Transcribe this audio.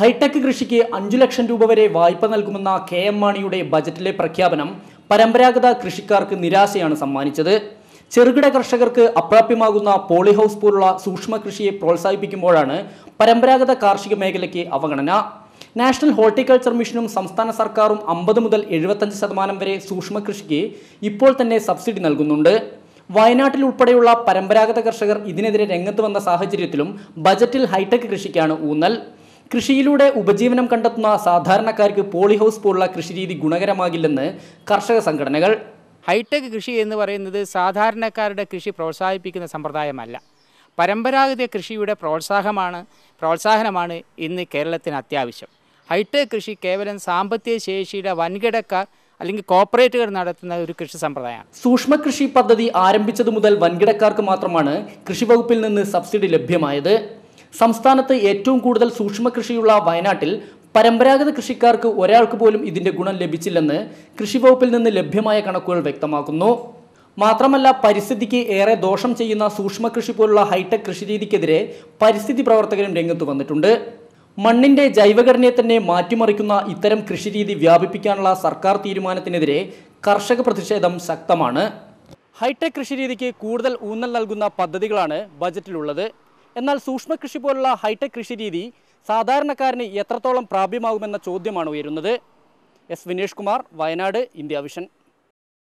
Hi tech കൃഷിക്ക് അഞ്ചു ലക്ഷം രൂപ വരെ വായ്പ നൽകുമെന്ന കെ എം മാണിയുടെ ബജറ്റിലെ പ്രഖ്യാപനം പരമ്പരാഗത കൃഷിക്കാർക്ക് നിരാശയാണ് സമ്മാനിച്ചത്. ചെറുകിട കർഷകർക്ക് അപ്രാപ്യമാകുന്ന പോളിഹൗസ് പോലുള്ള സൂക്ഷ്മ കൃഷിയെ പ്രോത്സാഹിപ്പിക്കുമ്പോഴാണ് പരമ്പരാഗത കാർഷിക മേഖലയ്ക്ക് അവഗണന. നാഷണൽ ഹോർട്ടിക്കൾച്ചർ മിഷനും സംസ്ഥാന സർക്കാരും അമ്പത് മുതൽ എഴുപത്തഞ്ച് ശതമാനം വരെ സൂക്ഷ്മ കൃഷിക്ക് ഇപ്പോൾ തന്നെ സബ്സിഡി നൽകുന്നുണ്ട്. വയനാട്ടിൽ ഉൾപ്പെടെയുള്ള പരമ്പരാഗത കർഷകർ ഇതിനെതിരെ രംഗത്ത് വന്ന സാഹചര്യത്തിലും ബജറ്റിൽ ഹൈടെക് കൃഷിക്കാണ് ഊന്നൽ. കൃഷിയിലൂടെ ഉപജീവനം കണ്ടെത്തുന്ന സാധാരണക്കാർക്ക് പോളിഹൗസ് പോലുള്ള കൃഷിരീതി ഗുണകരമാകില്ലെന്ന് കർഷക സംഘടനകൾ. ഹൈടെക് കൃഷി എന്ന് പറയുന്നത് സാധാരണക്കാരുടെ കൃഷി പ്രോത്സാഹിപ്പിക്കുന്ന സമ്പ്രദായമല്ല. പരമ്പരാഗത കൃഷിയുടെ പ്രോത്സാഹമാണ് പ്രോത്സാഹനമാണ് ഇന്ന് കേരളത്തിന് അത്യാവശ്യം. ഹൈടെക് കൃഷി കേവലം സാമ്പത്തിക ശേഷിയുടെ വൻകിടക്കാർ അല്ലെങ്കിൽ കോർപ്പറേറ്റുകൾ നടത്തുന്ന ഒരു കൃഷി സമ്പ്രദായമാണ്. സൂക്ഷ്മ കൃഷി പദ്ധതി ആരംഭിച്ചതു മുതൽ വൻകിടക്കാർക്ക് മാത്രമാണ് കൃഷി വകുപ്പിൽ നിന്ന് സബ്സിഡി ലഭ്യമായത്. സംസ്ഥാനത്ത് ഏറ്റവും കൂടുതൽ സൂക്ഷ്മ കൃഷിയുള്ള വയനാട്ടിൽ പരമ്പരാഗത കൃഷിക്കാർക്ക് ഒരാൾക്ക് പോലും ഇതിന്റെ ഗുണം ലഭിച്ചില്ലെന്ന് കൃഷി വകുപ്പിൽ നിന്ന് ലഭ്യമായ കണക്കുകൾ വ്യക്തമാക്കുന്നു. മാത്രമല്ല പരിസ്ഥിതിക്ക് ഏറെ ദോഷം ചെയ്യുന്ന സൂക്ഷ്മ കൃഷി പോലുള്ള ഹൈടെക് കൃഷിരീതിക്കെതിരെ പരിസ്ഥിതി പ്രവർത്തകരും രംഗത്ത് വന്നിട്ടുണ്ട്. മണ്ണിന്റെ ജൈവഘടനയെ തന്നെ മാറ്റിമറിക്കുന്ന ഇത്തരം കൃഷിരീതി വ്യാപിപ്പിക്കാനുള്ള സർക്കാർ തീരുമാനത്തിനെതിരെ കർഷക പ്രതിഷേധം ശക്തമാണ്. ഹൈടെക് കൃഷിരീതിക്ക് കൂടുതൽ ഊന്നൽ നൽകുന്ന പദ്ധതികളാണ് ബജറ്റിലുള്ളത്. എന്നാൽ സൂക്ഷ്മ കൃഷി പോലുള്ള ഹൈടെക് കൃഷി രീതി സാധാരണക്കാരന് എത്രത്തോളം പ്രാപ്യമാകുമെന്ന ചോദ്യമാണ് ഉയരുന്നത്. S Vinesh Kumar Wayanad India vision.